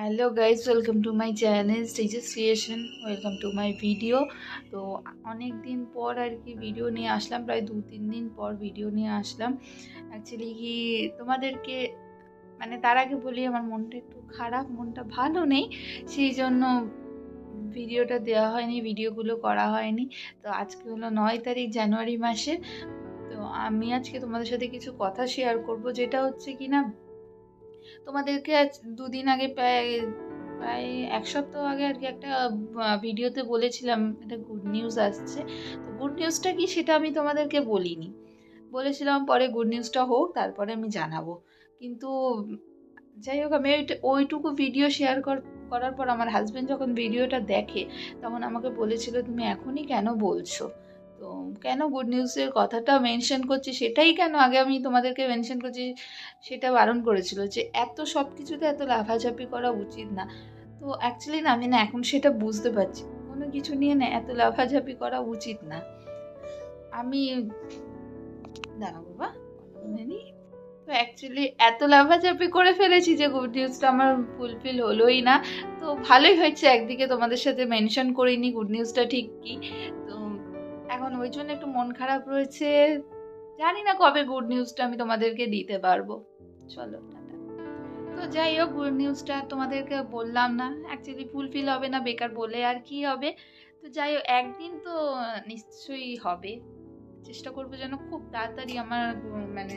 Hello guys welcome to my channel stages creation welcome to my video তো অনেক দিন পর আর কি ভিডিও নিয়ে আসলাম, প্রায় দু, তিন দিন পর ভিডিও নিয়ে আসলাম। অ্যাকচুয়ালি কি তোমাদেরকে মানে তার আগে বলি, আমার মনটা একটু খারাপ, মনটা ভালো নেই, সেই জন্য ভিডিওটা দেওয়া হয়নি ভিডিওগুলো করা হয়নি। তো আজকে হলো নয় তারিখ, জানুয়ারি মাসের তো আমি আজকে তোমাদের সাথে কিছু কথা শেয়ার করব, যেটা হচ্ছে কি না তোমাদেরকে দুদিন আগে প্রায় প্রায় এক সপ্তাহ আগে আর কি একটা ভিডিওতে বলেছিলাম, একটা গুড নিউজ আসছে। তো গুড নিউজটা কি সেটা আমি তোমাদেরকে বলিনি। বলেছিলাম পরে গুড নিউজটা হোক, তারপরে আমি জানাব। কিন্তু যাই হোক, আমি ওইটা, ওইটুকু ভিডিও শেয়ার কর, করার পর আমার হাজব্যান্ড যখন ভিডিওটা দেখে, তখন আমাকে বলেছিল, তুমি এখনই কেন বলছো? তো কেন গুড নিউজের কথাটা মেনশন করছি সেটাই কেন? আগে আমি তোমাদেরকে মেনশন করছি, সেটা বারণ করেছিল যে এত সব কিছুতে এত লাফাঝাপি করা উচিত না। তো অ্যাকচুয়ালি না, আমি না এখন সেটা বুঝতে পারছি। কোনো কিছু নিয়ে না এত লাফাঝাপি করা উচিত না। আমি কথা নিই। তো অ্যাকচুয়ালি এত লাফাঝাপি করে ফেলেছি যে গুড নিউজটা আমার ফুলফিল হলোই না। তো ভালোই হয়েছে, একদিকে তোমাদের সাথে মেনশন করিনি গুড নিউজটা ঠিক কি। তো এখন ওই জন্য একটু মন খারাপ রয়েছে। জানি না কবে গুড নিউজটা আমি তোমাদেরকে দিতে পারব। চলো তো যাই হোক গুড নিউজটা তোমাদেরকে বললাম না। অ্যাকচুয়ালি ফুলফিল হবে না, বেকার বলে আর কি হবে। তো যাই হোক, একদিন তো নিশ্চয়ই হবে। চেষ্টা করব যেন খুব তাড়াতাড়ি আমার মানে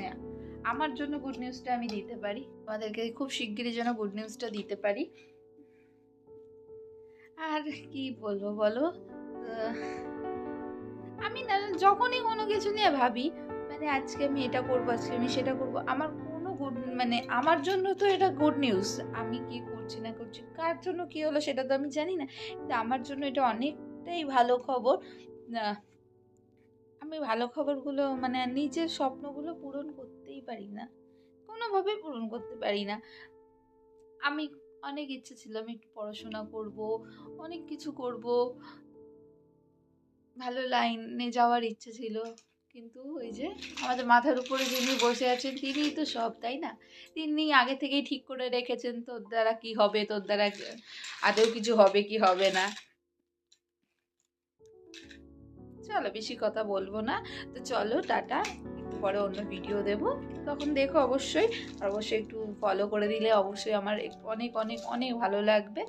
আমার জন্য গুড নিউজটা আমি দিতে পারি। তোমাদেরকে খুব শিগগিরই যেন গুড নিউজটা দিতে পারি। আর কি বলব বলো? যখনই কোনো কিছু নিয়ে ভাবি মানে আজকে আমি এটা করব, আজকে আমি সেটা করব। আমার কোনো গুড মানে আমার জন্য তো এটা গুড নিউজ আমি কি করছি না করছি, কার জন্য কি হলো সেটা তো আমি জানি না। কিন্তু আমার জন্য এটা অনেকটাই ভালো খবর। আমি ভালো খবরগুলো মানে নিজের স্বপ্নগুলো পূরণ করতেই পারি না। কোনোভাবেই পূরণ করতে পারি না। আমি অনেক ইচ্ছে ছিল, আমি একটু পড়াশোনা করব, অনেক কিছু করব। ভালো লাইনে যাওয়ার ইচ্ছে ছিল। কিন্তু ওই যে আমাদের মাথার উপরে যিনি বসে আছেন, তিনিই তো সব, তাই না? তিনি আগে থেকেই ঠিক করে রেখেছেন, তোর দ্বারা কি হবে? তোর দ্বারা আদৌ কিছু হবে কি হবে না? চলো, বেশি কথা বলব না। তো চলো, টাটা। একটু পরে অন্য ভিডিও দেব। তখন দেখো অবশ্যই অবশ্যই একটু ফলো করে দিলে অবশ্যই আমার অনেক অনেক অনেক ভালো লাগবে।